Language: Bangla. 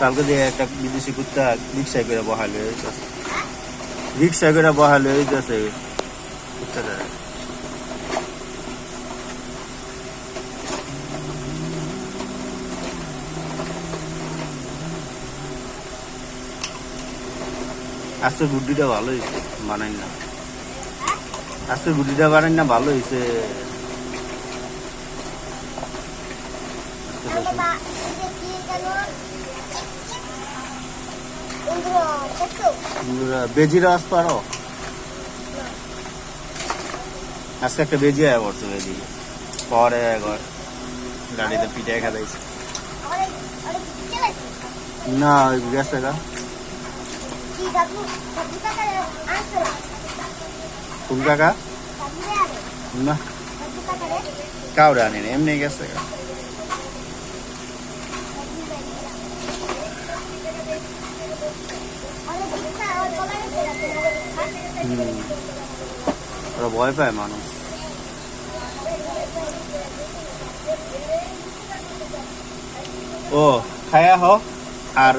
কালকে দিয়ে একটা বিদেশি কুত্তা রিক্সায় করে বহালে রিক্সায় করে বহালে কুত্তাটা। আজকে গুড্ডিটা ভালো হয়েছে বানাই না। আজকে গুড্ডিটা বানাই না, ভালো হয়েছে। বেজি রস পারো আজকে একটা বেজি আয়া পড়ছে বেজি পরে একবার গাড়িতে পিঠে অনেক না ওই গেছে গা কোন কাকা না কাউরে আনেনি এমনি গেছে গা ওরা ভয় পায় মানুষ। ও খায়া হ আর